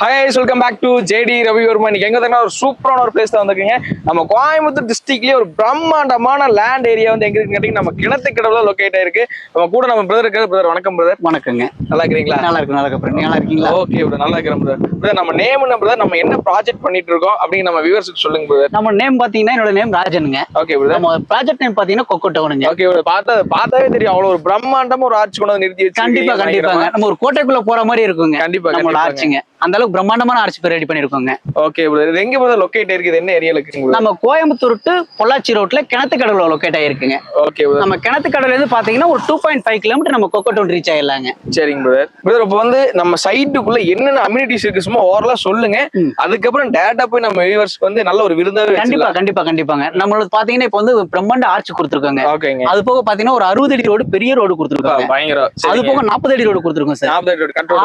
Hi welcome back to JD Ravivarma இன்னைக்கு எங்க வந்தீங்கன்னா ஒரு சூப்பரான ஒரு பிளேஸ் தான் வந்திருக்கீங்க. நம்ம கோயம்புத்தூர் டிஸ்ட்ரிக்ட்லயே ஒரு பிரம்மாண்டமான லேண்ட் ஏரியா வந்து எங்க இருக்குன்னு நம்ம கிணத்து கடவுல லொக்கேட் ஆயிருக்கு. நம்ம கூட நம்ம பிரதர் இருக்காரு பிரதர் வணக்கம் பிரதர் வணக்கங்க. நல்லா இருக்கிறீங்களா? நல்லா இருக்கு நல்லா இருக்கு நல்லா இருக்கீங்களா? ஓகே பிரதர் நல்லா இருக்கிறேன் பிரதர் பிரதர் நம்ம நேம் என்ன பிரதர் நம்ம என்ன ப்ராஜெக்ட் பண்ணிட்டு இருக்கோம் அப்படின்னு நம்ம வியூவர்ஸ்க்கு சொல்லுங்க பிரதர் நம்ம நேம் பாத்தீங்கன்னா என்னோட நேம் ராஜனுங்க. ஓகே பிரதர் நம்ம ப்ராஜெக்ட் நேம் பாத்தீங்கன்னா கொக்கோ டவுனுங்க ஓகே பிரதர் பார்த்தா பார்த்தாவே தெரியும். அவ்வளவு ஒரு பிரம்மாண்டமா ஒரு ஆர்ச் கொண்டு வந்து நிறுத்தி வச்சு கண்டிப்பா கண்டிப்பாங்க. நம்ம ஒரு கோட்டைக்குள்ள போற மாதிரி இருக்குங்க. கண்டிப்பா, நம்மளோட. ஆர்ச்சிங்க அந்த அளவுக்கு பிரம்மாண்டமான ஆர்ச்சி ரெடி பண்ணிருக்கோங்க. ஓகே பிரதர் எங்க பிரதர் லொக்கேட் இருக்குது என்ன ஏரியால இருக்குங்க brother? நம்ம கோயம்புத்தூர் டு பொள்ளாச்சி ரோட்ல கிணத்து கடவுல லொக்கேட் ஆயிருக்குங்க. ஓகே நம்ம கிணத்து கடவுல இருந்து பாத்தீங்கன்னா ஒரு டூ பாயிண்ட் ஃபைவ் கிலோமீட்டர் நம்ம கொக்கோ டவுன் ரீச் ஆயிடலாங்க. சரிங்க பிரதர் பிரதர் இப்போ வந்து நம்ம சைட்டுக்குள்ள என்னென்ன அம்யூனிட்டிஸ் இருக்கு சும்மா ஓரலா சொல்லுங்க. அதுக்கப்புறம் டேட்டா போய் நம்ம வியூவர்ஸ்க்கு வந்து நல்ல ஒரு விருந்தாவே கண்டிப்பா கண்டிப்பா கண்டிப்பாங்க. நம்மளோட பாத்தீங்கன்னா இப்போ வந்து பிரம்மாண்ட ஆர்ச்சி கொடுத்துருக்காங்க. அது போக பாத்தீங்கன்னா ஒரு அறுபது அடி ரோடு பெரிய ரோடு கொடுத்துருக்காங்க. அது போக நாற்பது அடி ரோடு கொடுத்துருக்கோம் சார்.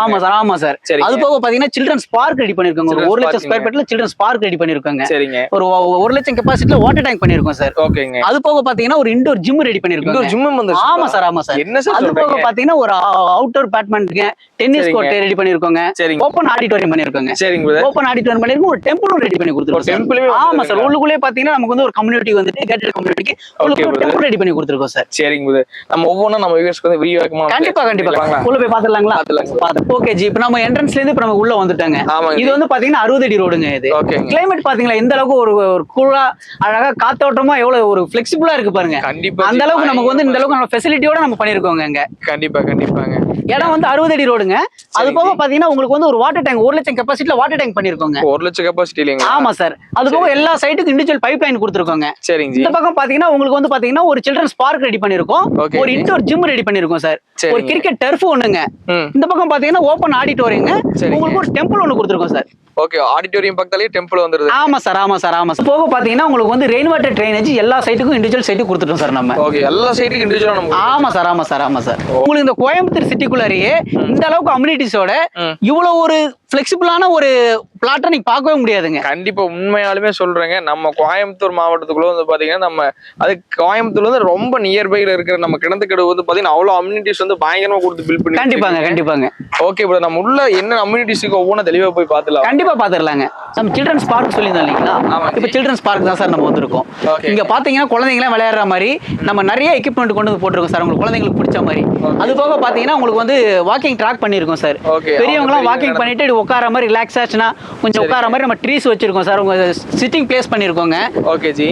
ஆமா சார் ஆமா சார். அது போக பாத்தீங்கன்னா சில்ட்ரன்ஸ் பார்க் ரெடி பண்ணிருக்காங்க. ஒரு ஒரு லட்சம் ஸ்கொயர் ஃபீட்ல சில்ட்ரன்ஸ் பார்க் ரெடி பண்ணிருக்காங்க. சரிங்க. ஒரு ஒரு லட்சம் கெப்பாசிட்டில வாட்டர் டேங்க் பண்ணிருக்கோம் சார். ஓகேங்க. அது போக பாத்தீங்கன்னா ஒரு இண்டோர் ஜிம் ரெடி பண்ணிருக்கோம் ஜிம் வந்து ஆமா சார் ஆமா சார். என்ன சார் அது போக பாத்தீங்கன்னா ஒரு அவுட்டோர் பேட்மெண்ட்ங்க டென்னிஸ். கோர்ட் ரெடி பண்ணிருக்கோங்க. சரிங்க. ஓப்பன் ஆடிட்டோரியம் பண்ணிருக்காங்க. சரிங்க ஓப்பன் ஆடிட்டோரியம் பண்ணிருக்கோம். ஒரு டெம்பிளும் ரெடி பண்ணி ஒரு கொடுத்துருக்கோம் டெம்பிளுமே sir. ஆமா சார். உள்ளுக்குள்ளே பாத்தீங்கன்னா நமக்கு வந்து ஒரு கம்யூனிட்டி வந்துட்டு கேட்டட் கம்யூனிட்டிக்கு brother. டெம்பிள் ரெடி பண்ணி கொடுத்துருக்கோம் சார். சரிங்க நம்ம ஒவ்வொன்றும் நம்ம வியூவர்ஸ்க்கு வந்து விரிவாக்கமா கண்டிப்பா கண்டிப்பா. உள்ள போய் பாத்துடலாங்களா பாத்துடலாங்க. பாத்து ஓகே ஜி. இப்ப நம்ம என்ட்ரன்ஸ்ல இருந்து இப்ப நம்ம உள்ள வந்துட்டாங்க ஆமாங்க. இது வந்து பாத்தீங்கன்னா அறுபது அடி ரோடுங்க இது. கிளைமேட் பாத்தீங்களா எந்த அளவுக்கு ஒரு ஒரு கூலா அழகா காத்தோட்டமா எவ்வளவு ஒரு ஃபிளெக்சிபிளா இருக்கு பாருங்க. கண்டிப்பா. அந்த அளவுக்கு நமக்கு வந்து இந்த அளவுக்கு நம்ம ஃபெசிலிட்டியோட நம்ம பண்ணிருக்கோங்க இங்க. கண்டிப்பா கண்டிப்பாங்க. இடம் வந்து அறுபது அடி ரோடுங்க. அது போக. பாத்தீங்கன்னா உங்களுக்கு வந்து ஒரு வாட்டர் டேங்க் ஒரு லட்சம் கெப்பாசிட்டில வாட்டர் டேங்க் பண்ணிருக்கோங்க. ஒரு லட்சம் கெப்பாசிட்டி ஆமா சார் அது போக எல்லா சைட்டுக்கும் இண்டிவிஜுவல் பைப் லைன் கொடுத்துருக்கோங்க. சரிங்க இந்த பக்கம் பாத்தீங்கன்னா உங்களுக்கு வந்து பாத்தீங்கன்னா ஒரு சில்ட்ரன்ஸ் பார்க் ரெடி பண்ணிருக்கோம். ஒரு. இன்டோர் ஜிம் ரெடி பண்ணிருக்கோம் சார் ஒரு கிரிக்கெட் டர்ஃப் ஒண்ணுங்க. இந்த பக்கம் பாத்தீங்கன்னா ஓப்பன் ஆடிட்டோரியங்க. உங்களுக்கு ஒரு டெம்பிள் ஒன்று கொடுத்துருக்கோம் சார் ஓகே ஆடிட்டோரியம் பக்கத்தாலேயே டெம்பிள் வந்துருது. ஆமா சார் ஆமா சார் ஆமா சார் போக பாத்தீங்கன்னா உங்களுக்கு வந்து ரெயின் வாட்டர் ட்ரைனேஜ் எல்லா சைட்டுக்கும் இண்டிவிஜுவல் சைட்டுக்கு கொடுத்துட்டோம் சார் நம்ம. ஓகே எல்லா சைட்டுக்கும் இண்டிவிஜுவலா நம்ம ஆமா சார் ஆமா சார் ஆமா சார் உங்களுக்கு இந்த கோயம்புத்தூர் சிட்டிக்குள்ளாரியே இந்த அளவுக்கு அம்யூனிட்டிஸோட. இவ்வளவு ஒரு ஃபிளெக்சிபிளான ஒரு பிளாட்டை நீங்க பார்க்கவே முடியாதுங்க. கண்டிப்பா உண்மையாலுமே சொல்றேங்க. நம்ம கோயம்புத்தூர் மாவட்டத்துக்குள்ள வந்து பாத்தீங்கன்னா நம்ம அது கோயம்புத்தூர்ல வந்து ரொம்ப நியர்பைல இருக்கிற நம்ம கிணத்துக்கடவு வந்து பாத்தீங்கன்னா அவ்வளவு அம்யூனிட்டிஸ் வந்து பயங்கரமா கொடுத்து பில் பண்ணி கண்டிப்பாங்க கண்டிப்பாங்க. ஓகே ப்ரோ நம்ம உள்ள என்ன அம்யூனிட்டிஸ்க்கு ஒவ்வொன்றும் தெளிவா போய் பாத்துலாம் கண்டிப்பா பாத்துடலாங்க நம்ம சில்ட்ரன்ஸ் பார்க் சொல்லியிருந்தோம் இல்லைங்களா. இப்போ சில்ட்ரன்ஸ் பார்க் தான் சார் நம்ம வந்திருக்கோம். இங்க பாத்தீங்கன்னா குழந்தைங்களாம் விளையாடுற மாதிரி நம்ம நிறைய எக்யூப்மெண்ட் கொண்டு வந்து போட்டிருக்கோம் சார். உங்களுக்கு குழந்தைங்களுக்கு பிடிச்ச மாதிரி. அது போக பாத்தீங்கன்னா உங்களுக்கு வந்து வாக்கிங் ட்ராக் பண்ணியிருக்கோம் சார். பெரியவங்களாம் வாக்கிங் பண்ணிட்டு உட்கார மாதிரி ரிலாக்ஸ் ஆச்சுன்னா கொஞ்சம். உட்கார மாதிரி நம்ம ட்ரீஸ் வச்சிருக்கோம் சார். உங்க சிட்டிங் பிளேஸ் பண்ணியிருக்கோங்க ஓகே ஜி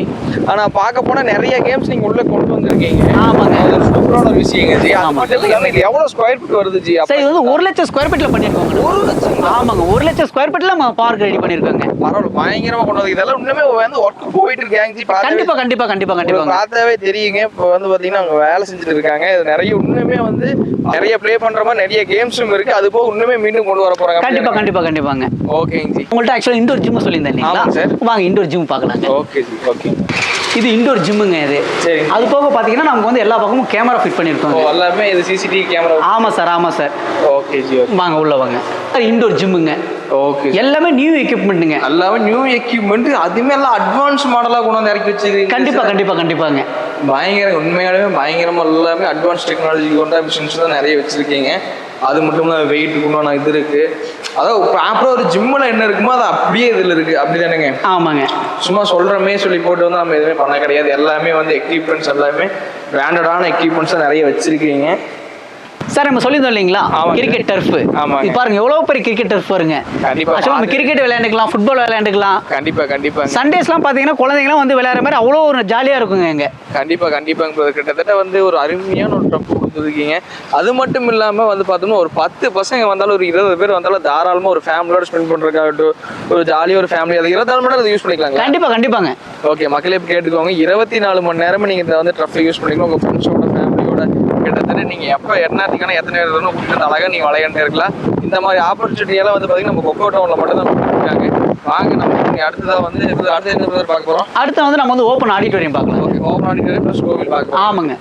ஆனா பார்க்க போனா நிறைய கேம்ஸ் நீங்க உள்ள கொண்டு வந்திருக்கீங்க. ஆமாங்க. சூப்பரான விஷயங்க ஜி ஆமா. எவ்வளவு ஸ்கொயர் ஃபீட் வருது ஜி சார் இது வந்து ஒரு லட்சம் ஸ்கொயர் ஃபீட்ல பண்ணியிருக்கோங்க ஒரு லட்சம் ஆமாங்க. ஒரு லட்சம் ஸ்கொயர் ஃபீட்ல நம்ம பார்க் ரெடி பண்ணியிருக்கோங்க பரவாயில்ல பயங்கரமா கொண்டு வந்து இதெல்லாம் இன்னுமே வந்து ஒர்க் போயிட்டு இருக்காங்க கண்டிப்பா கண்டிப்பா கண்டிப்பா கண்டிப்பாங்க. பார்த்தாவே தெரியுங்க. இப்போ வந்து பாத்தீங்கன்னா அவங்க வேலை செஞ்சுட்டு இருக்காங்க. இது நிறைய இன்னுமே வந்து நிறைய ப்ளே பண்ற மாதிரி நிறைய கேம்ஸும் இருக்கு. அது போக இன்னுமே மீண்டும் கொண்டு வர போறாங்க. கண்டிப்பா கண்டிப்பா கண்டிப்பாங்க. ஓகேங்க ஜி உங்கள்ட்ட ஆக்சுவலா இண்டோர் ஜிம் சொல்லியிருந்தேன் இல்லைங்களா? சார். வாங்க இண்டோர் ஜிம் பார்க்கலாங்க. ஓகே ஜி ஓகே இது இண்டோர் ஜிம்முங்க இது. சரி. அது போக பாத்தீங்கன்னா நமக்கு வந்து எல்லா பக்கமும் கேமரா ஃபிட் ஓ பண்ணிருக்கோங்க எல்லாமே இது சிசிடிவி கேமரா ஆமா சார் ஆமா சார் ஓகே ஜி ஓகே வாங்க உள்ள வாங்க. இண்டோர் ஜிம்முங்க ஓகே எல்லாமே நியூ எக்யூப்மெண்ட்டுங்க எல்லாமே நியூ எக்யூப்மெண்ட் அதுமே எல்லாம் அட்வான்ஸ் மாடலா கொண்டு வந்து இறக்கி வச்சிருக்கீங்க கண்டிப்பா கண்டிப்பா கண்டிப்பாங்க. பயங்கர உண்மையாலுமே பயங்கரமா எல்லாமே அட்வான்ஸ் டெக்னாலஜி கொண்ட மிஷின்ஸ் தான் நிறைய வச்சிருக்கீங்க. அது மட்டும் இல்லாம வெயிட் உண்டான இது இருக்கு. அதாவது ப்ராப்பரா ஒரு ஜிம்மில் என்ன இருக்குமோ அது அப்படியே இதுல இருக்கு. அப்படிதானேங்க? ஆமாங்க. சும்மா சொல்றமே சொல்லி போட்டு வந்து நம்ம எதுவுமே பண்ண கிடையாது. எல்லாமே வந்து எக்யூப்மெண்ட்ஸ் எல்லாமே பிராண்டடான எக்யூப்மெண்ட்ஸ் தான் நிறைய வச்சிருக்கீங்க. சார் நம்ம சொல்லியிருந்தோம் இல்லைங்களா. கிரிக்கெட் டர்ஃப் பாருங்க எவ்வளவு பெரிய கிரிக்கெட் டர்ஃப் பாருங்க. கண்டிப்பா. ஆக்சுவலா நம்ம கிரிக்கெட் விளையாண்டுக்கலாம் ஃபுட்பால் விளையாண்டுக்கலாம். கண்டிப்பா கண்டிப்பா சண்டேஸ்லாம் பாத்தீங்கன்னா குழந்தைங்கலாம் வந்து விளையாடுற மாதிரி அவ்வளோ ஒரு ஜாலியா இருக்குங்க இங்க. கண்டிப்பா கண்டிப்பாங்க. கிட்டத்தட்ட வந்து ஒரு அருமையான ஒரு ட்ரப் கொடுத்துருக்கீங்க. அது மட்டும் இல்லாம வந்து பார்த்தோம்னா ஒரு பத்து பசங்க வந்தாலும் ஒரு இருபது பேர் வந்தாலும் தாராளமா ஒரு ஃபேமிலியோட ஸ்பெண்ட் பண்றதுக்காகட்டும் ஒரு ஜாலியா ஒரு ஃபேமிலி அது இருபத்தி நாலு மணி நேரம் யூஸ் பண்ணிக்கலாங்களா? கண்டிப்பா கண்டிப்பாங்க. ஓகே மக்களே இப்ப கேட்டுக்கோங்க. இருபத்தி நாலு மணி நேரமும் நீங்க வந்து ட்ரஃப் யூஸ் பண்ணிக்கலாம் உங்க ஃப்ரெண்ட்ஸோட கிட்டத்தட்ட நீங்க எப்ப என்னத்துக்கான எத்தனை நேரம் வேணும் கூப்பிட்டு அழகா நீங்க விளையாண்டு இருக்கலாம். இந்த மாதிரி ஆப்பர்ச்சுனிட்டி எல்லாம் வந்து பாத்தீங்கன்னா நம்ம கொக்கோ டவுன்ல மட்டும் தான் கொடுத்துருக்காங்க வாங்க நம்ம இனி அடுத்ததா வந்து அடுத்து என்ன பார்க்க போறோம்? அடுத்து வந்து நம்ம வந்து ஓப்பன் ஆடிட்டோரியம் பார்க்கலாம். ஓகே ஓப்பன் ஆடிட்டோரியம் ப்ளஸ் கோவில் பார்க்க போறோம். ஆமாங்க.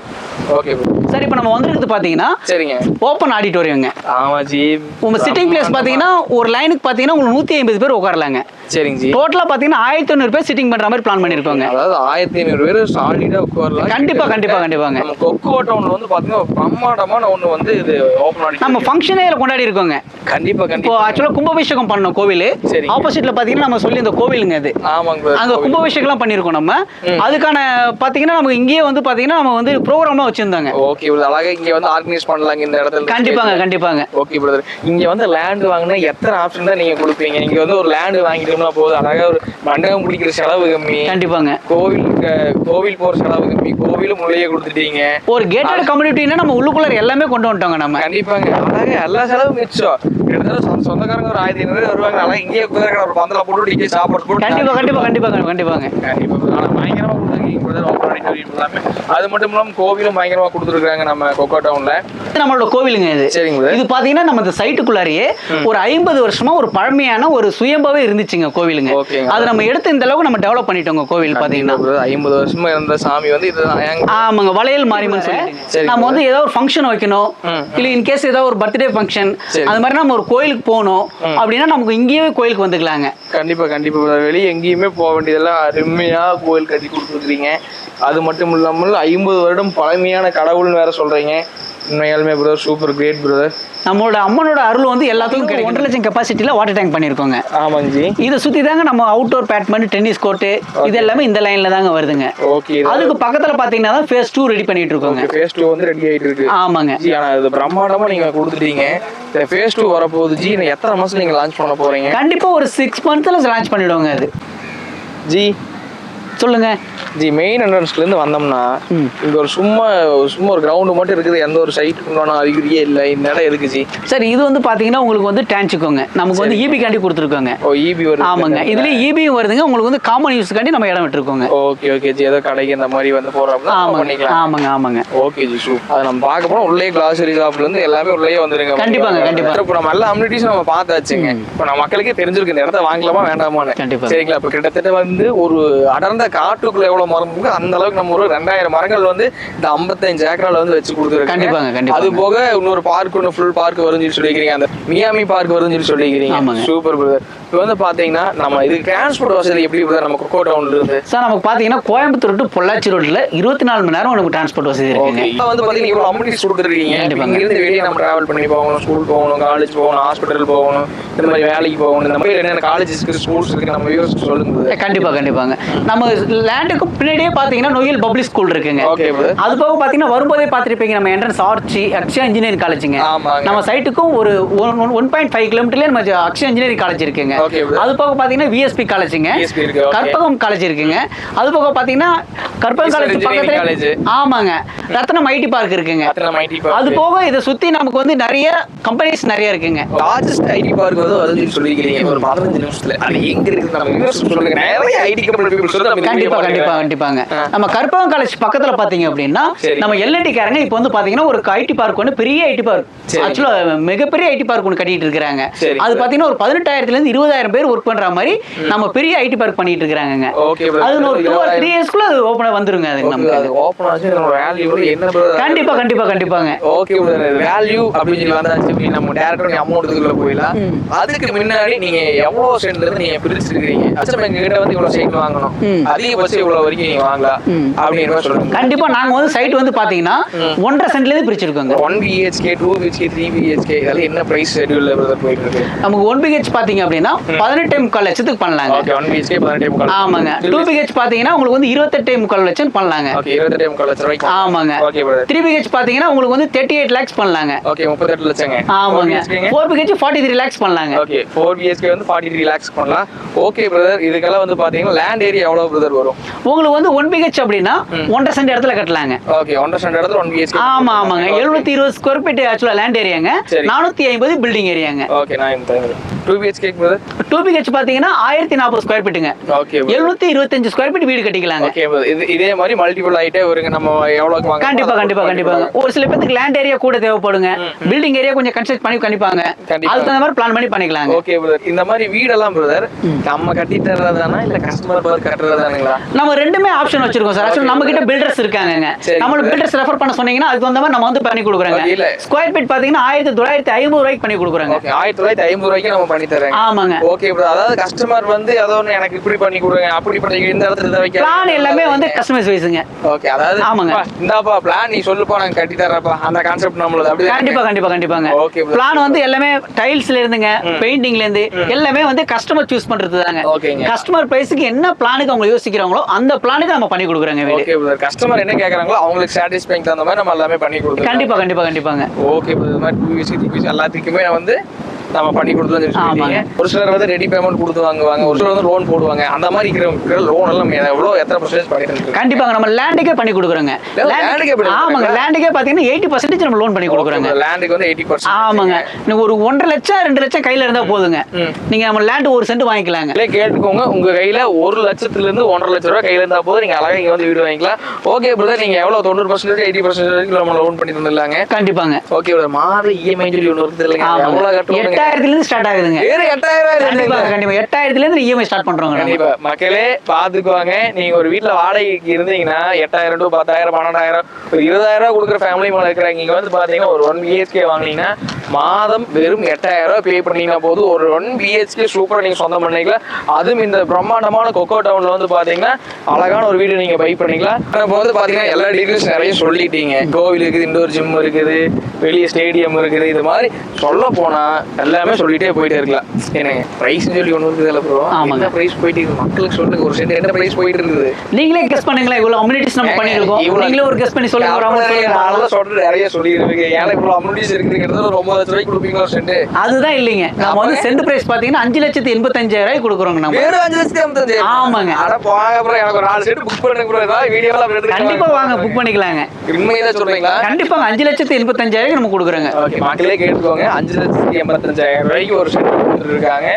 ஓகே சார் இப்போ நம்ம வந்திருக்குது பார்த்தீங்கன்னா சரிங்க. ஓப்பன் ஆடிட்டோரியங்க ஆமா ஜி. உங்க சிட்டிங் பிளேஸ் பார்த்தீங்கன்னா ஒரு லைனுக்கு பார்த்தீங்கன்னா உங்களுக்கு நூற்றி ஐம்பது பேர் உட்காரலாங்க. சரிங்க ஜி. டோட்டலாக பார்த்தீங்கன்னா ஆயிரத்தி தொண்ணூறு பேர் சிட்டிங் பண்ணுற மாதிரி பிளான் பண்ணியிருக்கோங்க அதாவது ஆயிரத்தி ஐநூறு பேர் சாலிடா உட்காரலாம். கண்டிப்பா, கண்டிப்பா, கண்டிப்பாங்க. நம்ம கொக்கோ டவுன்ல வந்து பாத்தீங்கன்னா ஒரு பிரம்மாண்டமான ஒண்ணு வந்து இது ஓபன் ஆடி நம்ம ஃபங்க்ஷனே கொண்டாடி இருக்கோங்க. கண்டிப்பா இப்போ கண்டிப்பா ஆக்சுவலாக கும்பாபிஷேகம் பண்ணோம் கோவில். சரிங்க. ஆப்போசிட்ல பார்த்தீங்கன்னா நம்ம சொல்லி இந்த கோவிலுங்க அது. ஆமாங்க. அங்க கும்பாபிஷேகம்லாம் பண்ணியிருக்கோம் நம்ம. அதுக்கான பார்த்தீங்கன்னா நமக்கு இங்கேயே வந்து பார்த்தீங்கன்னா நம்ம வந்து ப்ரோக்ராம்லாம் வச்சிருந்தாங்க. ஓகே பிரதர் அழகா இங்க வந்து ஆர்கனைஸ் பண்ணலாங்க இந்த இடத்துல. கண்டிப்பாங்க கண்டிப்பாங்க. ஓகே பிரதர் இங்க வந்து லேண்ட் வாங்கினா எத்தனை ஆப்ஷன் தான் நீங்க கொடுப்பீங்க? இங்க வந்து ஒரு லேண்ட் வாங்கிட்டோம்னா போதும். அழகா ஒரு மண்டபம் பிடிக்கிற செலவு கம்மி. கண்டிப்பாங்க. கோவில் கோவில் போற செலவு கம்மி. கோவிலும் முறையே கொடுத்துட்டீங்க. ஒரு கேட்டட் கம்யூனிட்டினா நம்ம உள்ளுக்குள்ள எல்லாமே கொண்டு வந்துட்டோங்க நம்ம. கண்டிப்பாங்க. எல்லா செலவும் மிச்சம். கிட்டத்தட்ட சொந்த- சொந்தக்காரங்க ஒரு ஆயிரத்தி ஐநூறு வருவாங்க. இங்கேயே உட்கார ஒரு பந்தல போட்டு இங்கே சாப்பாடு போட்டு கண்டிப்பா கண்டிப்பா கண்டிப்பாங்க கண்டிப்பாங்க கண்டிப்பா ஆனா பயங்கரமா எல்லாமே அது மட்டும் இல்லாம கோவிலும் பயங்கரமா கொடுத்துருக்காங்க நம்ம கொக்கோ டவுன்ல இது நம்மளோட கோவிலுங்க இது. சரிங்க brother. இது பாத்தீங்கன்னா நம்ம இந்த சைட்டுக்குள்ளாரியே ஒரு ஐம்பது வருஷமா ஒரு பழமையான ஒரு சுயம்பாவே இருந்துச்சுங்க கோவிலுங்க. அது நம்ம எடுத்து இந்த அளவுக்கு நம்ம டெவலப் பண்ணிட்டோங்க கோவில் பாத்தீங்கன்னா. ஐம்பது வருஷமா இருந்த சாமி வந்து ஏங்க ஆமாங்க வளையல் சொல்லிட்டு. சரிங்க. நம்ம வந்து ஏதோ ஒரு ஃபங்க்ஷன் வைக்கணும். இல்ல இன் கேஸ் ஏதோ ஒரு பர்த்டே ஃபங்க்ஷன் சரி. அது மாதிரி நம்ம ஒரு கோயிலுக்கு போகணும் அப்படின்னா நமக்கு இங்கேயே கோயிலுக்கு வந்துக்கலாங்க. கண்டிப்பா கண்டிப்பா. வெளிய எங்கேயுமே போக வேண்டியதெல்லாம் அருமையா கோயில் கட்டி கொடுத்துருக்கீங்க. அது மட்டும் இல்லாமல் ஐம்பது வருடம் பழமையான கடவுள்னு வேற சொல்றீங்க. உண்மையாலுமே பிரதர் சூப்பர் கிரேட் பிரதர் நம்மளோட அம்மனோட அருள் வந்து எல்லாத்துக்கும் கிடைக்கும் ஒன்றரை லட்சம் கெப்பாசிட்டியில் வாட்டர் டேங்க் பண்ணியிருக்கோங்க ஆமாங்க. ஜி இதை சுற்றி தாங்க நம்ம அவுட்டோர் பேட்மெண்ட் டென்னிஸ் கோர்ட்டு இது எல்லாமே இந்த லைனில் தாங்க வருதுங்க. ஓகே அதுக்கு பக்கத்தில் பார்த்தீங்கன்னா தான் ஃபேஸ் டூ ரெடி பண்ணிட்டு இருக்கோங்க. ஃபேஸ் டூ வந்து ரெடி ஆயிட்டு இருக்கு. ஆமாங்க. ஜி ஆனா இது பிரம்மாண்டமா நீங்க கொடுத்துட்டீங்க. இந்த ஃபேஸ் டூ வரப்போகுது. ஜி எத்தனை மாசம் நீங்க லான்ச் பண்ண போறீங்க? கண்டிப்பாக ஒரு சிக்ஸ் மந்த்தில் லான்ச் பண்ணிடுவோங்க அது. ஜி சொல்லுங்க. ஜி மெயின் என்ட்ரன்ஸ்ல இருந்து வந்தோம்னா. இங்க ஒரு சும்மா சும்மா ஒரு கிரவுண்ட் மட்டும் இருக்குது. எந்த ஒரு உண்டான அறிகுறியே இல்லை. இந்த இடம் எதுக்கு ஜி? சார் இது வந்து பார்த்தீங்கன்னா உங்களுக்கு வந்து டேன்ச்சுக்கோங்க நமக்கு வந்து ஈபி காண்டி கொடுத்துருக்கோங்க. ஓ இபி வருது ஆமாங்க. இதுலேயே ஈபியும் வருதுங்க. உங்களுக்கு வந்து காமன் யூஸ்க்காண்டி நம்ம இடம் விட்டுருக்கோங்க. Okay okay G. ஏதோ கடைக்கு இந்த மாதிரி வந்து போறப்ப ஆமாங்க. பண்ணிக்கலாம். ஆமாங்க ஆமாங்க. ஓகே ஜி சூப் அதை நம்ம பார்க்க போறோம். உள்ளே கிளாசரி ஷாப்ல இருந்து எல்லாமே உள்ளே வந்துருங்க. கண்டிப்பாங்க, கண்டிப்பா. இப்போ நம்ம எல்லா அம்யூனிட்டிஸ் நம்ம பார்த்தாச்சுங்க. இப்போ நம்ம மக்களுக்கே தெரிஞ்சிருக்கு இந்த இடத்த வாங்கலாமா வேண்டாமான்னு. கண்டிப்பா. சரிங்களா? இப்போ கிட்டத்தட்ட வந்து ஒரு அடர்ந்த காட்டுக்குள்ள எவ்வளவு மரம் இருக்கு அந்த அளவுக்கு நம்ம ஒரு ரெண்டாயிரம் மரங்கள் வந்து இந்த ஐம்பத்தஞ்சு ஏக்கரால வந்து வச்சு கொடுத்துருக்காங்க. கண்டிப்பாங்க, கண்டிப்பாங்க. அது போக இன்னொரு பார்க் ஒன்று ஃபுல் பார்க் வரும்னு சொல்லி சொல்லிக்கிறீங்க அந்த மியாமி பார்க் வரும்னு சொல்லி சொல்லிக்கிறீங்க. சூப்பர் பிரதர் இப்போ வந்து பாத்தீங்கன்னா நம்ம இது டிரான்ஸ்போர்ட் வசதி எப்படி பிரதர் நம்ம கொக்கோ டவுன்ல இருந்து. சார் நமக்கு பார்த்தீங்கன்னா கோயம்புத்தூர் டு பொள்ளாச்சி ரோட்டில் இருபத்தி நாலு மணி நேரம் நமக்கு டிரான்ஸ்போர்ட் வசதி இருக்குங்க. ஓகே இப்போ வந்து பாத்தீங்கன்னா இவ்வளவு அம்யூனிட்டிஸ் கொடுத்துருக்கீங்க. கண்டிப்பாங்க. இங்க இருந்து வெளியே நம்ம டிராவல் பண்ணி போகணும் ஸ்கூல் போகணும் காலேஜ் போகணும் ஹாஸ்பிட்டல் போகணும் இந்த மாதிரி வேலைக்கு போகணும் இந்த மாதிரி என்னென்ன காலேஜஸ் இருக்கு ஸ்கூல்ஸ் இருக்கு நம்ம வியூஸ் சொல்லுங்க. கண்டிப்பா கண்டிப்பாங்க. நம்ம லேண்டுக்கு பின்னாடியே பார்த்தீங்கன்னா நொய்யல் பப்ளிக் ஸ்கூல் இருக்குங்க. அது போக பார்த்தீங்கன்னா வரும்போதே பார்த்துருப்பீங்க நம்ம என்ட்ரன்ஸ் ஆர்ச்சி அக்ஷயா இன்ஜினியரிங் காலேஜுங்க. நம்ம சைட்டுக்கும் ஒரு ஒன் பாயிண்ட் ஃபைவ் கிலோமீட்டர்லேயே நம்ம அக்ஷயா இன்ஜினியரிங் காலேஜ் இருக்குங்க. அது போக பார்த்தீங்கன்னா விஎஸ்பி காலேஜுங்க. கற்பகம் காலேஜ் இருக்குங்க. அது போக பார்த்தீங்கன்னா கற்பகம். காலேஜ். பக்கத்துல ஆமாங்க. ரத்னம் ஐடி பார்க் இருக்குங்க. அது போக இதை சுற்றி நமக்கு வந்து நிறைய கம்பெனிஸ் நிறைய இருக்குங்க. லார்ஜஸ்ட் ஐடி பார்க் வந்து வருதுன்னு ஒரு பதினஞ்சு நிமிஷத்துல. அது எங்க இருக்கு நம்ம சொல்லுங்க. நிறைய ஐடி கம்பெனி பீப்புள் சொல்லி நம்ம கண்டிப்பா கண்டிப்பா கண்டிப்பாங்க நம்ம கற்பகம் காலேஜ் பக்கத்துல பாத்தீங்க அப்படின்னா. நம்ம எல்என்டி காரங்க இப்போ வந்து பாத்தீங்கன்னா ஒரு ஐடி பார்க் ஒன்று பெரிய ஐடி பார்க். ஆக்சுவலா மிகப்பெரிய ஐடி பார்க் ஒன்று கட்டிட்டு இருக்காங்க. அது பாத்தீங்கன்னா ஒரு பதினெட்டாயிரத்துல இருந்து இருபதாயிரம் பேர் ஒர்க் பண்ற மாதிரி நம்ம பெரிய ஐடி பார்க் பண்ணிட்டு இருக்காங்க. அது ஒரு டூ இருபதாயிரம். த்ரீ இயர்ஸ்க்குள்ள அது ஓப்பன் வந்துருங்க அது நமக்கு ஓப்பன் ஆச்சு நம்ம வேல்யூ என்ன? கண்டிப்பா கண்டிப்பா கண்டிப்பாங்க ஓகே வேல்யூ அப்படின்னு சொல்லி வந்தாச்சு அப்படி நம்ம டேரக்டா அமௌண்ட்டுக்குள்ள போயிடலாம் அதுக்கு முன்னாடி நீங்க எவ்வளவு சென்ட்ல இருந்து நீங்க பிரிச்சிருக்கீங்க அச்சம் எங்க கிட்ட வந்து இவ்வளவு சைட் வாங்கணும். அதிகபட்சம் இவ்வளவு வரைக்கும் நீங்க வாங்கலாம். அப்படின்னு சொல்லுங்க கண்டிப்பா நாங்க வந்து சைட் வந்து பாத்தீங்கன்னா ஒன்றரை சென்ட்ல இருந்து பிரிச்சிருக்கோங்க one BHK two BHK three BHK இதெல்லாம் என்ன பிரைஸ் பிரதர் போயிட்டு இருக்கு நமக்கு ஒன் பிஹெச் பாத்தீங்க அப்படின்னா பதினெட்டு முக்கால் லட்சத்துக்கு பண்ணலாங்க ஓகே ஒன் பிஹெச்கே பதினெட்டு முக்கால் ஆமாங்க டூ பிஹெச் பாத்தீங்கன்னா உங்களுக்கு வந்து இருபத்தெட்டு முக்கால் லட்சம் பண்ணலாங்க ஓகே இருபத்தெட்டு முக்கால் லட்சம் ரூபாய்க்கு ஆமாங்க த்ரீ பிஹெச் பாத்தீங்கன்னா உங்களுக்கு வந்து தேர்ட்டி எயிட் லேக்ஸ் பண்ணலாங்க ஓகே முப்பத்தெட்டு லட்சங்க ஆமாங்க four BH forty three lakhs பண்ணலாங்க ஓகே ஃபோர் பிஹெச்கே வந்து ஃபார்ட்டி த்ரீ லேக்ஸ் பண்ணலாம் ஓகே பிரதர் இதுக்கெல்லாம் வந்து பாத்தீங்கன்னா லேண்ட் ஏரியா எவ்வளவு பிரதர் வரும். உங்களுக்கு வந்து ஒன் பிஹெச் அப்படின்னா ஒன்றரை சென்ட் இடத்துல கட்டலாங்க. ஓகே ஒன்றரை சென்ட் இடத்துல ஒன் பிஹெச்கே ஆமா ஆமாங்க. எழுநூத்தி இருபது ஸ்கொயர் ஃபீட் ஆக்சுவலா லேண்ட் ஏரியாங்க. சரி. நானூத்தி ஐம்பது பில்டிங் ஏரியாங்க. ஓகே நான் two two BHK brother two BH பாத்தீங்கன்னா ஆயிரத்தி நாற்பது ஸ்கொயர் ஃபீட்டுங்க ஓகே எழுநூத்தி இருபத்தஞ்சு ஸ்கொயர் ஃபீட் வீடு கட்டிக்கலாங்க. ஓகே இது மாதிரி மல்டிபிள் ஆயிட்டே வருங்க. நம்ம எவ்வளவுக்கு வாங்க கண்டிப்பா கண்டிப்பா கண்டிப்பாங்க. ஒரு சில பேருக்கு லேண்ட் ஏரியா கூட தேவைப்படுங்க. பில்டிங் ஏரியா கொஞ்சம் கன்ஸ்ட்ரக்ட் பண்ணி கண்டிப்பாங்க. கண்டிப்பா. அதுக்கு தகுந்த மாதிரி பிளான் பண்ணி பண்ணிக்கலாங்க. ஓகே பிரதர் இந்த மாதிரி வீடெல்லாம் பிரதர் நம்ம கட்டி தர்றதானா இல்ல கஸ்டமர் பார்த்து கட்டுறதானுங்களா? நம்ம ரெண்டுமே ஆப்ஷன் வச்சிருக்கோம் சார் ஆக்சுவலி நம்ம கிட்ட பில்டர்ஸ் இருக்காங்க சரி. நம்மளுக்கு பில்டர்ஸ் ரெஃபர் பண்ண சொன்னீங்கன்னா அதுக்கு தகுந்த மாதிரி நம்ம வந்து பண்ணி கொடுக்குறாங்க. ஸ்கொயர் ஃபீட் பாத்தீங்கன்னா ஆயிரத்தி தொள்ளாயிரத்தி ஐம்பது ரூபாய்க்கு பண்ணி கொடுக்குறாங்க. ஆயிரத்தி தொள்ளாயிரத்தி ஐம்பது ரூபாய்க்கு நம்ம பண்ணி தரேன் ஆமாங்க. ஓகே பிரதர் அதாவது கஸ்டமர் வந்து ஏதோ ஒண்ணு எனக்கு இப்படி பண்ணி கொடுங்க அப்படி பண்ணி இந்த இடத்துல இதை வைக்க. பிளான் எல்லாமே வந்து கஸ்டமைஸ் வைஸுங்க ஓகே அதாவது ஆமாங்க. இந்தாப்பா பிளான் நீ சொல்லுப்பா நாங்க கட்டி தர்றப்பா அந்த கான்செப்ட் நம்மளது அப்படி கண்டிப்பா கண்டிப்பா கண்டிப்பாங்க. Brother. பிளான் வந்து எல்லாமே டைல்ஸ்ல இருந்துங்க பெயிண்டிங்ல இருந்து எல்லாமே வந்து கஸ்டமர் சூஸ் பண்றது தாங்க ஓகேங்க கஸ்டமர் பிரைஸ்க்கு என்ன பிளானுக்கு அவங்க யோசிக்கிறாங்களோ அந்த பிளானுக்கு நம்ம பண்ணி கொடுக்குறாங்க ஓகே பிரதர் கஸ்டமர் என்ன கேக்குறாங்களோ அவங்களுக்கு சாட்டிஸ்ஃபைங் தகுந்த மாதிரி நம்ம எல்லாமே பண்ணி கொடுத்துருக்கோம் கண்டிப்பா கண்டிப்பா கண்டிப்பாங்க. ஓகே பிரதர் மாதிரி டூ வீஸ் எல்லாத்துக்குமே வந்து நம்ம பண்ணி கொடுத்துலாம். ஒரு சிலர் வந்து ரெடி பேமெண்ட் கொடுத்து வாங்குவாங்க ஒரு சிலர் வந்து லோன் போடுவாங்க. அந்த மாதிரி இருக்கிற லோன் எல்லாம் எவ்வளோ எத்தனை பர்சன்டேஜ் பண்ணிட்டு கண்டிப்பாங்க நம்ம லேண்டுக்கே பண்ணி கொடுக்குறோங்க. இல்ல, land க்கே பண்ணி ஆமாங்க? லேண்டுக்கே பாத்தீங்கன்னா எயிட்டி பர்சன்டேஜ் நம்ம லோன் பண்ணி கொடுக்குறோங்க. லேண்டுக்கு வந்து எயிட்டி பர்சன்ட் ஆமாங்க. நீங்க ஒரு ஒன்றரை லட்சம் ரெண்டு லட்சம் கையில இருந்தா போதுங்க. நீங்க நம்ம லேண்ட் ஒரு சென்ட் வாங்கிக்கலாங்க. இல்ல கேட்டுக்கோங்க. உங்க கையில ஒரு லட்சத்துல இருந்து ஒன்றரை லட்சம் ரூபாய் கையில இருந்தா போதும். நீங்க அழகா இங்க வந்து வீடு வாங்கிக்கலாம். ஓகே பிரதர் நீங்க எவ்வளவு தொண்ணூறு பர்சன்டேஜ் எயிட்டி பர்சன்டேஜ் வரைக்கும் நம்ம லோன் பண்ணி தந்துடலாங்க கண்டிப்பாங்க. ஓகே பிரதர் மாத இஎம்ஐ சொல்லி ஒன்று வருது இல்லைங்க. எவ்வளவு கட்டணும் எட்டாயிரத்துல இருந்து ஸ்டார்ட் ஆகுதுங்க எட்டாயிரம் கண்டிப்பா எட்டாயிரத்துல இருந்து இஎம்ஐ ஸ்டார்ட் பண்றோங்க. கண்டிப்பா. மக்களே பாத்துக்குவாங்க நீங்க ஒரு வீட்ல வாடகைக்கு இருந்தீங்கன்னா எட்டாயிரம் டு பத்தாயிரம் பன்னெண்டாயிரம் ஒரு இருபதாயிரம் ரூபாய் கொடுக்குற ஃபேமிலி மேல இருக்கிறாங்க இங்க வந்து பாத்தீங்கன்னா ஒரு ஒன் பிஹெச்கே வாங்குனீங்கன்னா மாதம் வெறும் எட்டாயிரம் ரூபாய் பே பண்ணீங்கன்னா போதும். ஒரு ஒன் பிஹெச்கே சூப்பரா நீங்க சொந்தம் பண்ணிக்கலாம் அதுவும் இந்த பிரம்மாண்டமான கொக்கோ டவுன்ல வந்து பாத்தீங்கன்னா அழகான ஒரு வீடு நீங்க பை பண்ணிக்கலாம். இப்போ வந்து பாத்தீங்கன்னா எல்லா டீட்டெயில்ஸ் நிறைய சொல்லிட்டீங்க. கோவில் இருக்குது இண்டோர் ஜிம் இருக்குது வெளிய ஸ்டேடியம் இருக்குது இது மாதிரி சொல்ல போனா எல்லாமே சொல்லிட்டே போயிட்டே இருக்கலாம். என்னங்க பிரைஸ் சொல்லி ஒன்று இருக்குது ப்ரோ ஆமாங்க. பிரைஸ் போயிட்டு இருக்கு? மக்களுக்கு சொல்லுங்க. ஒரு சென்ட் என்ன பிரைஸ் போயிட்டு இருக்குது? நீங்களே கெஸ் பண்ணுங்களேன். இவ்வளவு அம்யூனிட்டிஸ் நம்ம பண்ணிருக்கோம் இவ்வளவு- நீங்களே ஒரு கெஸ் பண்ணி சொல்லுங்க. சொல்லிடுவீங்க ஏன்னா இவ்வளவு அம்யூனிட்டிஸ் இருக்குது கிட்டத்தட்ட ஒரு ஒன்பது லட்ச ரூபாய்க்கு கொடுப்பீங்களா ஒரு சென்ட் அதுதான் இல்லைங்க. நம்ம வந்து சென்ட் பிரைஸ் பாத்தீங்கன்னா அஞ்சு லட்சத்தி எண்பத்தஞ்சாயிரம் ரூபாய் கொடுக்குறோங்க நம்ம. வெறும் அஞ்சு லட்சத்தி ஐம்பத்தஞ்சு ஆமாங்க. அட போங்க அப்புறம் எனக்கு ஒரு நாலு சென்ட் புக் பண்ணுங்க ப்ரோ ஏதாவது வீடியோலாம் எடுத்து கண்டிப்பா வாங்க. புக் பண்ணிக்கலாங்க. உண்மையை சொல்றீங்களா? கண்டிப்பாங்க அஞ்சு லட்சத்தி எண்பத்தஞ்சாயிரம் நம்ம கொடுக்குறோங்க. மக்களே கேட்டுக்கோங்க. அஞ்சு லட்சத்தி எண்பத்தஞ்சாயிரம் ரூபாய்க்கு ஒரு செட் கொடுத்துட்டு இருக்காங்க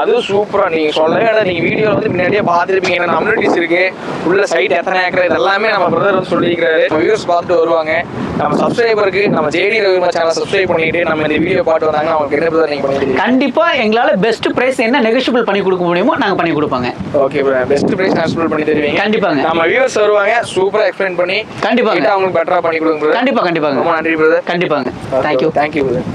அதுவும் சூப்பரா நீங்க சொல்லவே நீங்க வீடியோல வந்து முன்னாடியே பார்த்துருப்பீங்க. என்ன அம்யூனிட்டிஸ் இருக்கு. உள்ள சைட் எத்தனை ஏக்கர் எல்லாமே நம்ம பிரதர் வந்து சொல்லியிருக்காரு வியூஸ் பார்த்துட்டு வருவாங்க. நம்ம சப்ஸ்கிரைபருக்கு நம்ம ஜேடி ரவிமா சேனல் சப்ஸ்கிரைப் பண்ணிட்டு நம்ம இந்த வீடியோ பார்த்து வந்தாங்க அவங்களுக்கு என்ன பிரதர் நீங்க பண்ணிட்டு கண்டிப்பா எங்களால பெஸ்ட் பிரைஸ் என்ன நெகோஷியபிள் பண்ணி கொடுக்க முடியுமோ நாங்க பண்ணி கொடுப்போங்க. ஓகே பெஸ்ட் பிரைஸ் ட்ரான்ஸ்ஃபர் பண்ணி தருவீங்க. கண்டிப்பாங்க. நம்ம வியூவர்ஸ் வருவாங்க சூப்பரா எக்ஸ்பிளைன் பண்ணி கண்டிப்பாங்க. கேட்டா அவங்களுக்கு பெட்டரா பண்ணி கொடுங்க. கண்டிப்பா கண்டிப்பாங்க. ரொம்ப நன்றி பிரதர் கண்டிப்பாங்க. Thank you thank you brother